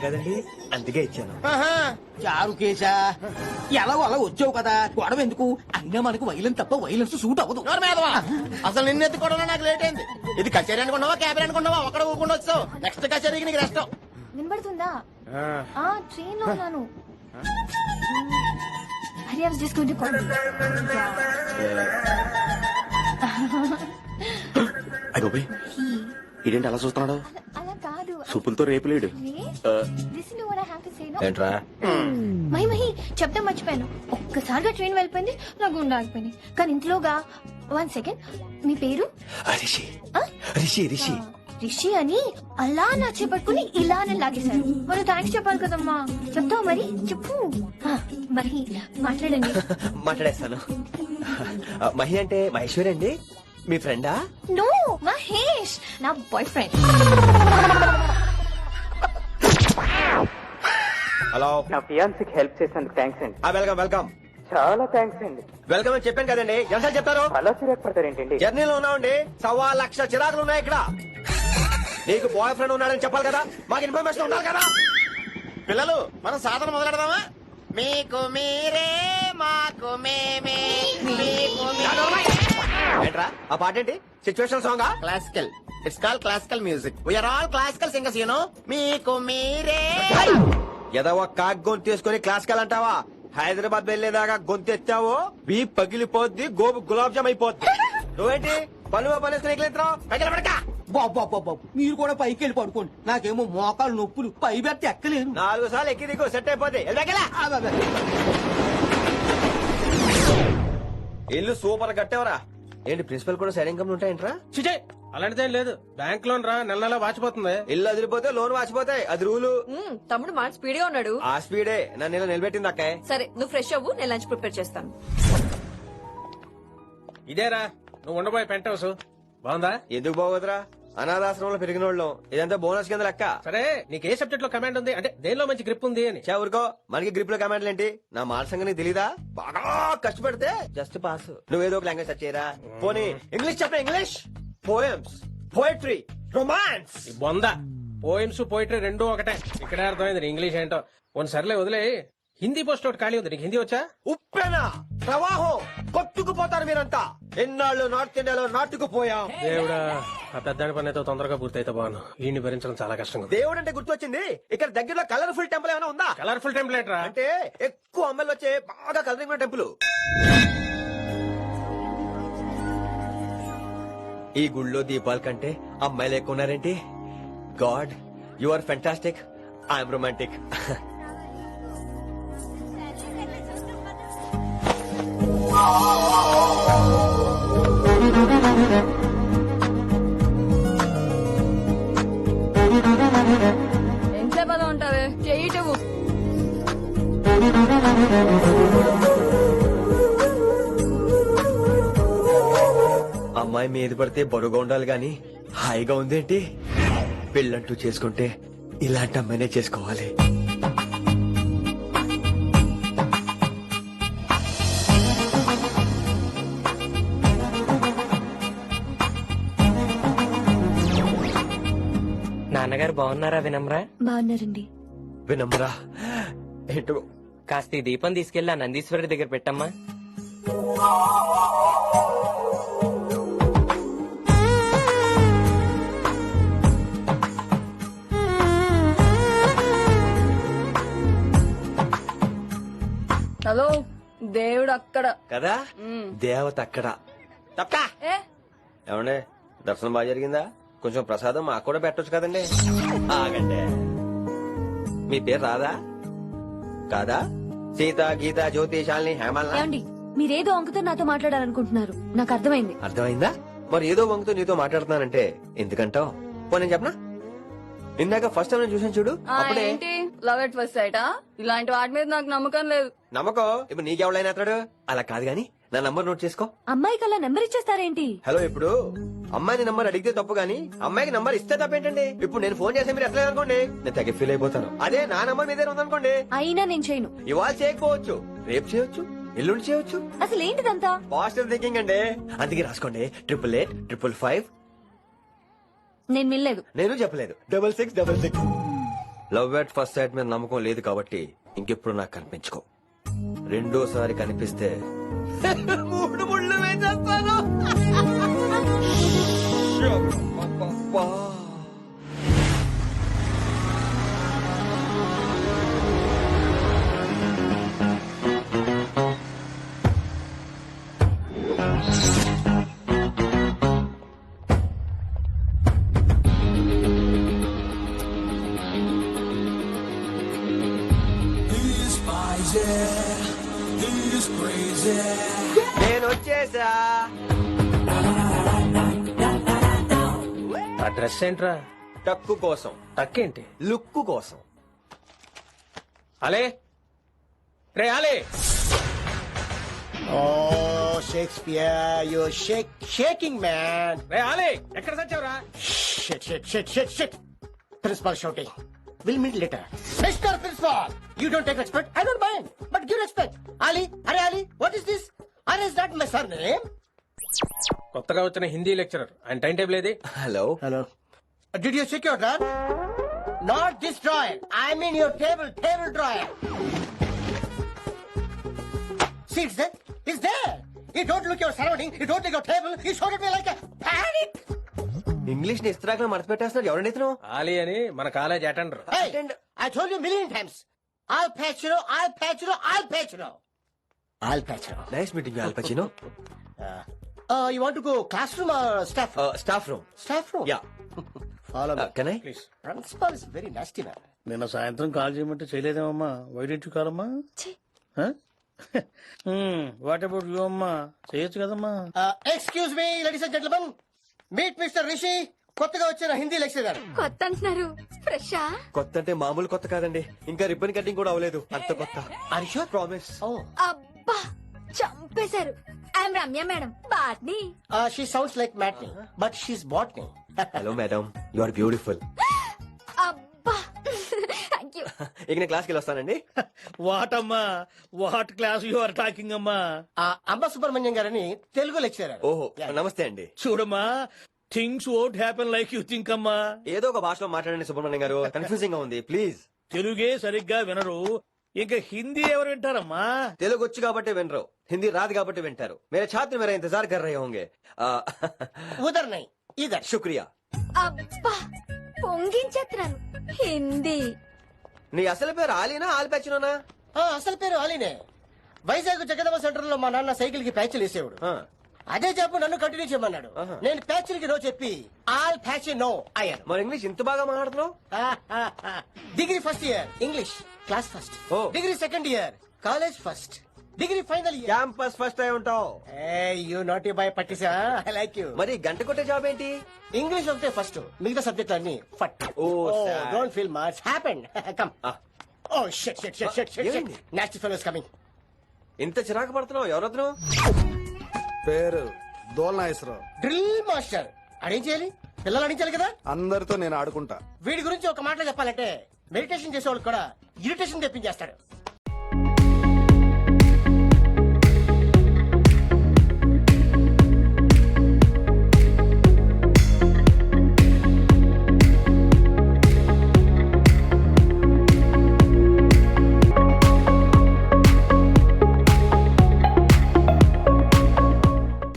కదండి? అందుకే ఇచ్చాను. ఆహా, చారు కేశా ఎలా అలా వచ్చావు కదా. గొడవ ఎందుకు? అయినా మనకు వైలెన్స్ తప్ప వైలెన్స్ సూట్ అవ్వదు. అసలు నిన్ను ఎత్తుకోవడంలో నాకు లేట్ అయింది. ఇది కచేరీ అనుకున్నావా క్యాబిన్ అనుకున్నావా? ఒక్కడ ఊకుండా వచ్చావు. నెక్స్ట్ కచేరీకి నీకు రెస్ట్ వినబడుతుందా? ఆ. ట్రైన్లో ఉన్నాను. హరి ఇదేంటి అలా చూస్తున్నాడు? సూపులతో రేపులేడు. ఏంట్రా? మై మహి చెప్తే మర్చిపోయాను. ఒక్కసారిగా ట్రైన్ వెళ్ళిపోయింది నా గుండె ఆగిపోయింది. కానీ ఇంట్లోగా వన్ సెకండ్ మీ పేరు? రిషి. ఆ? రిషి రిషి. రిషి అని అలా నా చేపట్టుకుని ఇలానే లాగేశారు. మరి థ్యాంక్స్ చెప్పాలి కదమ్మా? చెప్తావు మరి? చెప్పు. ఆ, మరి మాట్లాడండి. మాట్లాడేస్తాను. మహి అంటే మహేశ్వరి అండి? మీ ఫ్రెండా? నో మహేష్ నా బాయ్ ఫ్రెండ్ హలో నా ఫియాన్సీకి హెల్ప్ చేసినందుకు థ్యాంక్స్ అండి. Welcome welcome. చాలా థ్యాంక్స్ అండి. వెల్కమ్ అని చెప్పాను కదండి. ఎంత చెప్తారు అలా చిరాకు పడతారేంటండి జర్నీలో ఉన్నామండి సవా లక్ష చిరాకులు ఉన్నాయి ఇక్కడ. నీకు బాయ్ ఫ్రెండ్ ఉన్నాడని చెప్పాలి కదా? మాకు ఇన్ఫర్మేషన్ ఉండాలి కదా? పిల్లలు మనం సాధన మొదలెడదామా? మీకు మీరే మాకు మేమే. మీకు ఏంట్రా? ఆ పాట ఏంటి? Situation song classical it's call classical music we are all classical singers you know మీకు మీరే. ఏదో ఒక కాక్ గొంతు తీసుకొని క్లాసికల్ అంటావా? హైదరాబాద్ వెళ్ళేదాకా గొంతు ఎత్తావో? బీ పగిలిపోద్ది గోబు గులాబ్ జామ్ అయిపోద్ది. నువ్వేంటి? పనులు బాబు మీరు కూడా పైకి వెళ్ళి పడుకోండి. నాకేమో మోకాలు నొప్పులు పై బెత్త ఎక్కలేను. నాలుగు సార్లు ఎక్కి దిగు సెట్ బా. ఇల్లు సూపర్ కట్టేవరా. ఏంటి ప్రిన్సిపల్ కూడా సైడ్ ఇన్కమ్ ఉంటాయంట్రా? చిచే అలాంటిదేం లేదు. బ్యాంక్ లోన్ రా నెల నెల వాచిపోతుంది ఇల్లు అదిరిపోతే లోన్ వాచిపోతాయి అది రూలు. మ్మ్, తమ్ముడు మాట స్పీడ్గా ఉన్నాడు. ఆ స్పీడే. నన్ను ఇలా నిలబెట్టింది అక్కాయ్ సరే నువ్వు ఫ్రెష్ అవ్వు నేను లంచ్ ప్రిపేర్ చేస్తాను. ఇదేరా నువ్వు ఉండబోయే పెంట్ హౌస్. బాగుందా? ఎందుకు బాగోదురా? అనాథాశ్రమంలో పెరిగిన వాళ్ళం ఇదంతా బోనస్ కింద లెక్క. సరే నీకు ఏ సబ్జెక్ట్లో కమాండ్ ఉంది? అంటే దేనిలో మంచి గ్రిప్ ఉంది అని. చా ఊరుకో. మనకి గ్రిప్లో కమాండ్లు ఏంటి? నా మాట సంగతి తెలీదా? బాగా కష్టపడితే జస్ట్ పాస్ నువ్వేదో ఒక లాంగ్వేజ్ సెర్చ్ చేయరా? పోనీ ఇంగ్లీష్ చెప్ప ఇంగ్లీష్ పోయమ్స్ పోయట్రీ రొమాన్స్ బొంద. పోయిమ్స్ పోయిటరీ రెండు ఒకటే. ఇక్కడే అర్థమైంది ఇంగ్లీష్ ఏంటో. కొన్ని సర్లే వదిలే హిందీ పోస్ట్ ఒకటి ఖాళీ ఉంది. నీకు హిందీ వచ్చా? ఉప్పెన ప్రవాహం కొట్టుకుపోతారు మీరంతా. ఎన్నాళ్ళు నార్త్ ఇండియాలో నాటుకుపోయాం. దేవుడా ఆ పెద్దాడి పని అయితే తొందరగా పూర్తయితే బాను వీడిని భరించడం చాలా కష్టంగా ఉంది. దేవుడు అంటే గుర్తొచ్చింది. ఇక్కడ దగ్గరలో కలర్ఫుల్ టెంపుల్ ఏమైనా ఉందా? కలర్ఫుల్ టెంప్లెట్ రా అంటే ఎక్కువ అమ్మాయిలు వచ్చే బాగా కలరింగ్ ఉన్న టెంపుల్. ఈ గుళ్ళో దీపాల కంటే అమ్మాయిలు ఎక్కువ ఉన్నారేంటి? God you are fantastic. I'm romantic. ఎంతసేపు అలా ఉంటావే? చెయ్యటవు అమ్మాయి మీద పడితే బరువుగా ఉండాలి గాని హాయిగా ఉందేంటి? పెళ్ళంటూ చేసుకుంటే ఇలాంటి అమ్మాయినే చేసుకోవాలి. నాన్నగారు బాగున్నారా వినమ్రా? బాగున్నారండి. వినమ్రా? ఏంటో కాస్త ఈ దీపం తీసుకెళ్ళి ఆ నందీశ్వరుడి దగ్గర పెట్టమ్మా. హలో దేవుడు అక్కడ. కదా? దేవత అక్కడ. తప్ప ఏ? ఏమండే దర్శనం బాగా జరిగిందా? కొంచెం ప్రసాదం మాకు కూడా పెట్టొచ్చు కదండి. ఆగండి. మీ పేరు రాదా కాదా? సీత గీత జ్యోతి శాలిని హేమల్ ఏమండి మీరేదో అంకుతో నాతో మాట్లాడాలనుకుంటున్నారు. నాకు అర్థమైంది. అర్థమైందా? మరి ఏదో వంగుతో నీతో మాట్లాడుతున్నానంటే ఎందుకంటావు? పో నేను చెప్పనా? ఇందాక ఫస్ట్ టైం నేను చూసాను చూడు. అప్పుడే ఏంటి? లవ్ ఎట్ ఫస్ట్ సైటా ఇలాంటి వాటి మీద నాకు నమ్మకం లేదు. నమ్మకం? ఇప్పుడు నీకెవడైనా అతడు అలా కాదు గాని. నా నంబర్ నోట్ చేసుకో. అమ్మాయికి అలా నెంబర్ ఇచ్చేస్తారేంటి? హలో ఇప్పుడు అమ్మాయిని నంబర్ అడిగితే తప్పు గానీ అమ్మాయికి నంబర్ ఇస్తే తప్పేంటండి? ఇప్పుడు నేను ఫోన్ చేస్తే మీరు ఎట్లా అనుకోండి? నేను తెగ ఫీల్ అయిపోతాను. అదే నా నంబర్ మీ దగ్గర ఉందనుకోండి. అయినా నేను చేయను. ఇవాళ చేయకపోవచ్చు. రేపు చేయొచ్చు. ఎల్లుండి చేయొచ్చు. అసలు ఏంటిదంతా? పాజిటివ్ థింకింగ్ అండి. అందుకే రాసుకోండి. ట్రిపుల్ ఎయిట్ ట్రిపుల్ ఫైవ్ నేను వినలేదు. నేను చెప్పలేదు. Double six double six love at first sight మీద నమ్మకం లేదు కాబట్టి ఇంకెప్పుడు నాకు కనిపించుకో. రెండోసారి కనిపిస్తే 물로 물로 왜 잤어 너? yeah. నేను వచ్చేసా. ఆ డ్రెస్ ఏంట్రా? టక్కు కోసం. తక్కేంటి లుక్కు కోసం. అలే. రే అలే. ఓ Shakespeare you shake shaking man. రే అలే. ఎక్కడ సచ్చావురా? Shit shit shit shit shit principal shouting. Will meet later mister principal you don't take respect I don't mind but give respect Ali అరే Ali what is this అరే is not my sir name కొత్తగా వచ్చిన Hindi lecturer. ఆయన time table ఏది? Hello hello did you check your drawer not this drawer I mean your table table drawer seats there. Is there. You don't look your surrounding. You don't look your table. You showed at me like a panic English నిస్త్రాగం మనసుపెట్టేస్తున్నాడు ఎవరండితను ఆలీ అని మన college attender. Attender I told you million times all ఫ్యాచరో ఆల్ ఫ్యాచరో ఆల్ ఫ్యాచరో ఆల్ ఫ్యాచరో నైస్ మీటింగ్ ఆల్ ఫ్యాచరో you want to go classroom or staff staff room staff room yeah follow me can I please principal is very nasty man నిన్న సాయంత్రం కాల్ చేయమంటే చేయలేదేమమ్మా? వైడెంట్యూ కాలమ్మా వాట్ అబౌట్ యూ అమ్మా? చేయొచ్చు కదమ్మా? Excuse me ladies and gentlemen meet mister Rishi కొత్తగా వచ్చిన హిందీ లెక్చరర్ కొత్త అంటున్నారు ఫ్రెషా కొత్త అంటే మామూలు కొత్త కాదండి. ఇంకా రిబ్బన్ కటింగ్ కూడా అవ్వలేదు. అంత కొత్త. ఆర్ షూర్ ప్రామిస్ ఓ అబ్బా! చంపేశారు. I'm Ramya madam botany she sounds like matinee but she's botany hello madam you are beautiful ఇక నేను క్లాస్కి వెళ్ళి వస్తానండి వాట్ అమ్మా what class you are talking అమ్మా అంబ సుబ్రహ్మణ్యం గారని తెలుగు లెక్చరర్. ఓహో నమస్తే అండి. చూడమ్మా things what happen like you think అమ్మా. ఏదో ఒక భాషలో మాట్లాడండి సుబ్రహ్మణ్యం గారు కన్ఫ్యూజింగ్గా ఉంది ప్లీజ్ తెలుగే సరిగ్గా వినరు. ఇంకా హిందీ ఎవరు వింటారమ్మా? తెలుగు వచ్చు కాబట్టి వినరు. హిందీ రాదు కాబట్టి వింటారు. మేరే ఛాత్ర మేరా ఇంతజార్ కర్ రహే హోంగే? ఆ, ఉదర్ నై ఇదర్. శుక్రియా. అబ్బా పొంగించేస్తున్నాను హిందీ. నీ అసలు పేరు ఆలీనా ఆల్పచ్చినోనా అసలు పేరు అలీనే వైజాగ్ జగదమ్మ సెంటర్లో మా నాన్న సైకిల్కి ప్యాచ్లు వేసేవాడు. అదే చెప్పు నన్ను కంటిన్యూ చేయమన్నాడు. ఆహా. నేను ప్యాచ్లకి నో చెప్పి ఆల్ ప్యాచ్ నో అయ్యాను. మరి ఇంగ్లీష్ ఇంత బాగా మాట్లాడుతున్నావు? Degree first year English class first. Degree second year college first. Degree final year. Campus first అయి ఉంటావు. యూ నాట్ బాయ్ పట్టిసా? ఐ లైక్ యూ మరి గంట కొట్టే జాబ్ ఏంటి? ఇంగ్లీష్ ఒకటే ఫస్ట్ మిగతా సబ్జెక్ట్ అన్ని ఫట్ ఓ. Don't feel much happen come. Oh shit shit shit shit shit ఏమైంది? నెక్స్ట్ ఫెలోస్ కమింగ్ ఇంత చిరాకు పడుతున్నావు ఎవరొద్దు పేరు దోల్నాగేశ్వరరావు డ్రిల్ మాస్టర్ అడిం చేయాలి? పిల్లలు అడించాలి కదా? అందరితో నేను ఆడుకుంటా. వీడి గురించి ఒక మాట చెప్పాలంటే మెడిటేషన్ చేసే వాళ్ళు కూడా ఇరిటేషన్ తెప్పించేస్తాడు